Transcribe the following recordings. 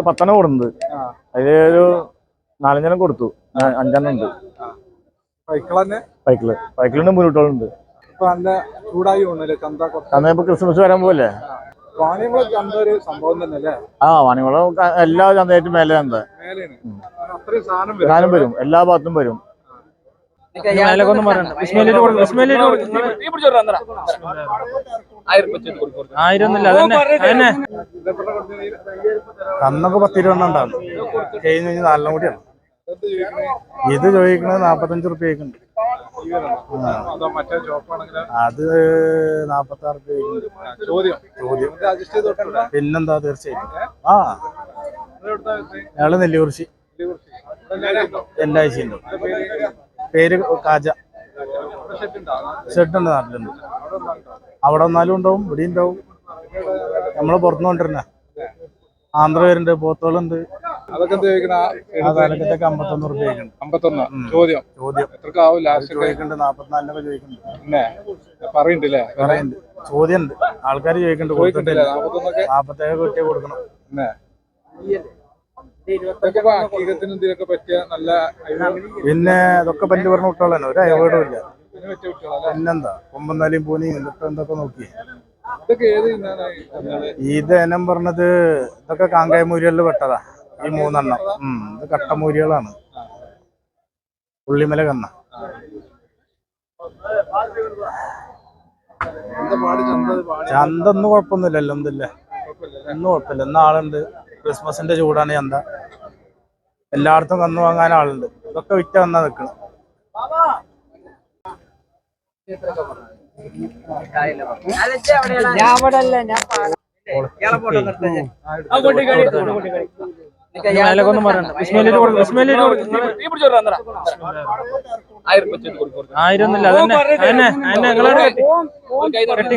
പത്തെണ്ണം കൊടുത്തത് അതിൽ ഒരു നാലഞ്ചെണ്ണം കൊടുത്തു. അഞ്ചെണ്ണം ഉണ്ട്. കുറച്ച്. അന്ന് ഇപ്പൊ ക്രിസ്മസ് വരാൻ പോലെ ആ. വാണികുളം ക- എല്ലാ ചന്തയായിട്ടും മേലെ ചന്ത. സാധനം വരും. എല്ലാ ഭാഗത്തും വരും. കന്നൊക്കെ പത്തിരുവെണ്ണം ഉണ്ടാവും. കഴിഞ്ഞ് കഴിഞ്ഞ് നാലെണ്ണം കൂടിയാണ്? ഇത് ചോദിക്കണത് നാപ്പത്തഞ്ച് റുപ്യ ചോദിക്കുന്നുണ്ട്? അതോ മറ്റേ ചോപ്പാണെങ്കിൽ അത് നാപ്പത്തി ആറ് ചോദ്യം. പിന്നെന്താ തീർച്ചയായിട്ടും. ആ. ഞങ്ങൾ നെല്ലികുറിശി. എല്ലാ ആഴ്ചയുണ്ട് പേര് കാജ. ഷെട്ടുണ്ട് നാട്ടിലുണ്ട്. അവിടെ വന്നാലും ഉണ്ടാവും ഇവിടെ ഉണ്ടാവും. നമ്മൾ പുറത്തുനിന്ന് കൊണ്ടിരുന്ന ആന്ധ്ര വരുന്നുണ്ട് പോത്തോളുണ്ട് അതൊക്കെ അമ്പത്തൊന്ന് റുപ്യ ചോദിക്കുന്നുണ്ട് അമ്പത്തൊന്ന്. ചോദ്യം. ചോദ്യം. ആവും ലാസ്റ്റ് ചോദിക്കുന്നുണ്ട് നാപ്പത്തിനാലിനൊക്കെ ചോദിക്കുന്നുണ്ട് ആൾക്കാർ ചോദിക്കുന്നുണ്ട് കൊടുത്തിട്ടില്ല. കുട്ടിയെ കൊടുക്കണം. പിന്നെ ഇതൊക്കെ പല്ല് പറഞ്ഞ കുട്ടികളാണ് ഒരു അയവേടും ഇല്ല. പിന്നെന്താ? കൊമ്പന്നാലിയും പൂനിയും എന്നിട്ട് എന്തൊക്കെ നോക്കി? ഇത് എനം പറഞ്ഞത് ഇതൊക്കെ കാങ്കായമൂരികളിൽ പെട്ടതാ ഈ മൂന്നെണ്ണം. ഉം ഇത് കട്ടമൂരികളാണ് ഉള്ളിമല കണ്ണ ചന്തൊന്നും ചന്ത ഒന്നും കുഴപ്പമൊന്നുമില്ലല്ലോ എന്തില്ല ഒന്നും കുഴപ്പമില്ല. ഇന്ന് ആളുണ്ട്. ക്രിസ്മസിന്റെ ചൂടാണ് ചന്ത. എല്ലായിടത്തും കന്നു വാങ്ങാൻ ആളുണ്ട്. ഇതൊക്കെ വിറ്റ വന്നാ നിക്കണം ആയിരം ഒന്നുമില്ല. അതന്നെ അതന്നെ അതന്നെ. നിങ്ങളവിടെ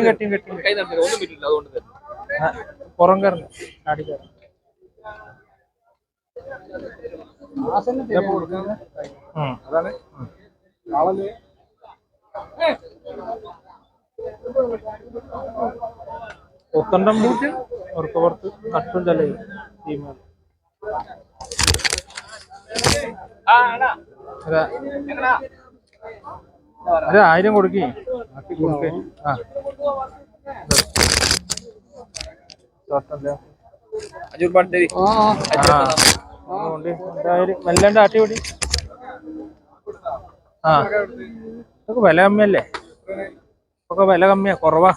കെട്ടി കെട്ടി കെട്ടി ഒന്നും കയറണം അതുകൊണ്ട് കയറണം കൊടുക്കുന്നത്? ഉം. അതാണ്. ആളല്ലേ പുത്തണ്ടം പുറത്ത് പുറത്ത് കട്ടും ചെലയും ടീമുകൾ. അതെ. ആയിരം കൊടുക്കേ. കൊടുക്കേ. അതുകൊണ്ട് എന്തായാലും ആ. ഇതൊക്കെ വില കമ്മിയല്ലേ? ഒക്കെ വില കമ്മിയാ കുറവാ.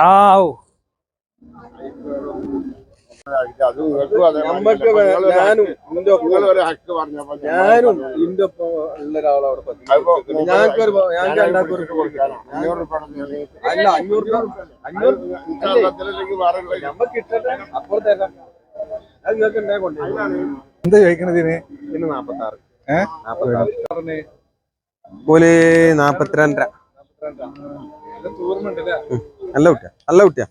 ആ ഓ ഞാനും ഇന്റെ ഒപ്പം ഞാനും ഇന്റെ ഒപ്പം ഉള്ള ഒരാളവിടെ ഞങ്ങൾക്കൊരു ഞങ്ങൾക്ക് രണ്ടാൾക്കും അല്ല അഞ്ഞൂറ് രൂപ അഞ്ഞൂറ് നമുക്ക് കിട്ടട്ടെ അപ്പുറത്തെ അത് നിങ്ങൾക്ക് ഉണ്ടായി കൊണ്ടുപോയി എന്താ ചോദിക്കണതിന് പിന്നെ നാപ്പത്തി ആറ് ഏഹ് നാപ്പത്തി നാപ്പത്തിരണ്ടര. നല്ല കുട്ടിയാ നല്ല കുട്ടിയാ.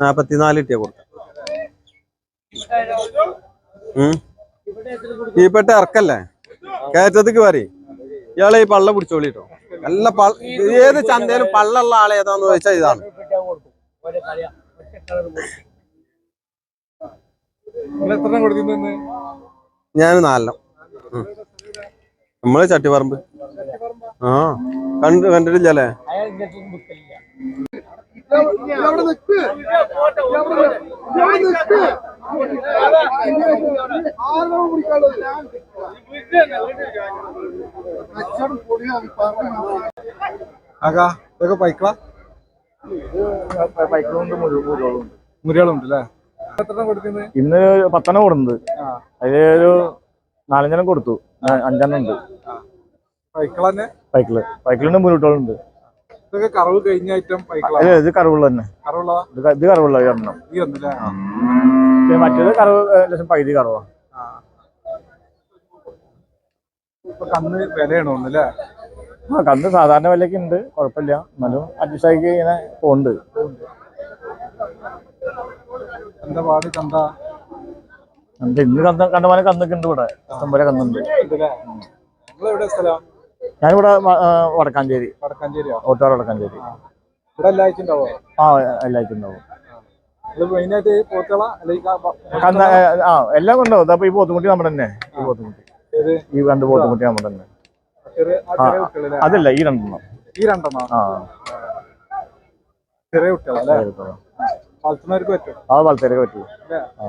നാപ്പത്തിനാല് കിട്ടിയ കൊടുത്ത. കീപ്പട്ട ഇറക്കല്ലേ കയറ്റത്തേക്ക് പറയും ഇയാളെ ഈ പള്ള പിടിച്ചോളിട്ടോ നല്ല ഏത് ചന്തയിലും പള്ളുള്ള ആളെ ഏതാന്ന് ചോദിച്ചാൽ ഇതാണ്. ഞാൻ നാലെണ്ണം. നമ്മൾ ചട്ടിപ്പറമ്പ് ആ. കണ്ടു കണ്ടിട്ടില്ലല്ലേ? ആകാ ഇതൊക്കെ പൈക്കള? ബൈക്കിലുണ്ട് മുഴുവൻ മുരികളുണ്ട് അല്ലേ എത്ര കൊടുക്കുന്നത് ഇന്ന് പത്തെണ്ണം കൊടുക്കുന്നത് അതിലൊരു നാലഞ്ചെണ്ണം കൊടുത്തു. അഞ്ചെണ്ണം ഉണ്ട്. പൈക്കള. ബൈക്കിലുണ്ട് മുന്നോട്ടുകളുണ്ട് ഇതൊക്കെ കറവ് കഴിഞ്ഞ ഐറ്റം പൈക്കള ഇത് കറവുള്ള തന്നെ. കറവുള്ള ഇത് കറവുള്ള എണ്ണം ഈ ഒന്നില്ലേ മറ്റേത് കറവ് ലക്ഷം പൈതി കറവാ. ഇപ്പൊ കന്ന് വിലയാണോ ഒന്നല്ലേ ആ കന്ന് സാധാരണ വിലയ്ക്ക് ഉണ്ട്. കുഴപ്പമില്ല. എന്നാലും അഡ്ജസ്റ്റ് ആക്കി ഇങ്ങനെ പോകുന്നുണ്ട് എന്താ പാട് എന്നിട്ട് ഇന്ന് കന്ന് കണ്ടമാനം കന്നൊക്കെ ഉണ്ട് ഇവിടെ. ഇഷ്ടംപോലെ കന്നുണ്ട്. സ്ഥലം? ഞാനിവിടെ വടക്കാഞ്ചേരി. വടക്കാഞ്ചേരി. ഇവിടെ എല്ലാ ആഴ്ച ഉണ്ടാവോ ആ എല്ലാം ഉണ്ടാവും. മെയിനായിട്ട് പോത്തുകള? ആ എല്ലാം ഉണ്ടാവും. അപ്പൊ ഈ പോത്തുമുട്ടി നമ്മുടെ തന്നെ. ഈ പോത്തുമുട്ടി ഈ രണ്ട് പോത്തുമുട്ടി നമ്മുടെ തന്നെ. അതല്ല ഈ രണ്ടെണ്ണം. ഈ രണ്ടെണ്ണം? ആ. ചെറിയ കുട്ടികളല്ലേ. വളർത്തുന്നവർക്ക് പറ്റും ആ വളർത്തേക്ക് പറ്റും. ആ.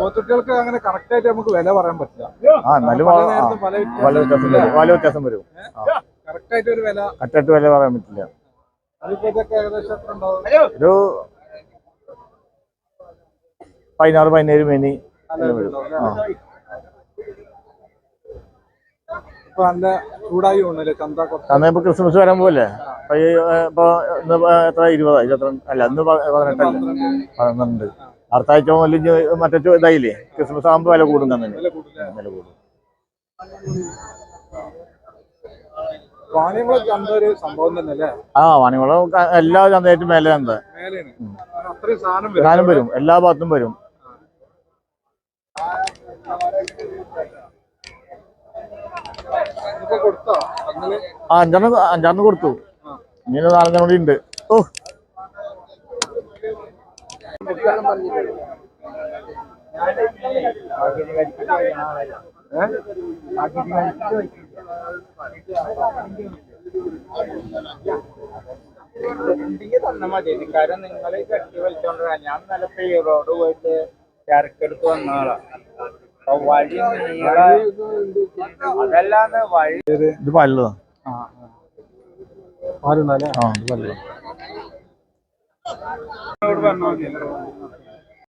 പോത്തുകുട്ടികൾക്ക് അങ്ങനെ കറക്റ്റ് ആയിട്ട് നമുക്ക് വില പറയാൻ പറ്റില്ല. ആ എന്നാലും പല ആ, ആ, നേരത്തും പല വല വ്യത്യാസം വരും. വില വ്യത്യാസം വരും. കറക്റ്റ് ആയിട്ട് ഒരു വില. കറക്റ്റായിട്ട് വില പറയാൻ പറ്റില്ല. അതിപ്പോ ഇതൊക്കെ ഏകദേശം എത്ര ഉണ്ടാവും? ഒരു പതിനാറ് പതിനേഴ് മേനി? ഇപ്പൊ നല്ല ചൂടായി തോന്നുന്നല്ലേ? ചന്ത അന്ന് ഇപ്പൊ ക്രിസ്മസ് വരാൻ പോലെ ഇപ്പൊ ഇന്ന് എത്ര? ഇരുപതാ ഇരുപത്തിരണ്ട് അല്ല ഇന്ന് പതിനെട്ടല്ല? പന്ത്രണ്ട് പതിനൊന്നുണ്ട്. അടുത്ത ആഴ്ച മുതൽ മറ്റേ ഇതായില്ലേ? ക്രിസ്മസ് ആകുമ്പോ വില കൂടും തന്നെ. വില കൂടും ആ വാണിമുളം എല്ലാ ചന്തയായിട്ടും മേലെ ചന്ത സാധനം വരും. എല്ലാ ഭാഗത്തും വരും. ആ അഞ്ചെണ്ണം അഞ്ചെണ്ണം കൊടുത്തു. ഇങ്ങനെ നാലഞ്ചെണ്ണം കൂടി ഉണ്ട്. ഓ തന്ന മതി. കാരണം നിങ്ങൾ കെട്ടി വലിച്ചോണ്ടാ ഞാൻ നല്ല റോഡ് പോയിട്ട് ചരക്കെടുത്ത് അപ്പൊ വഴി അതല്ലാതെ വഴി ഇത് പല്ലതാ. ആ പാലുണ്ടല്ലേ ആ. ഇത് പല്ലതാ. പറഞ്ഞാൽ മതി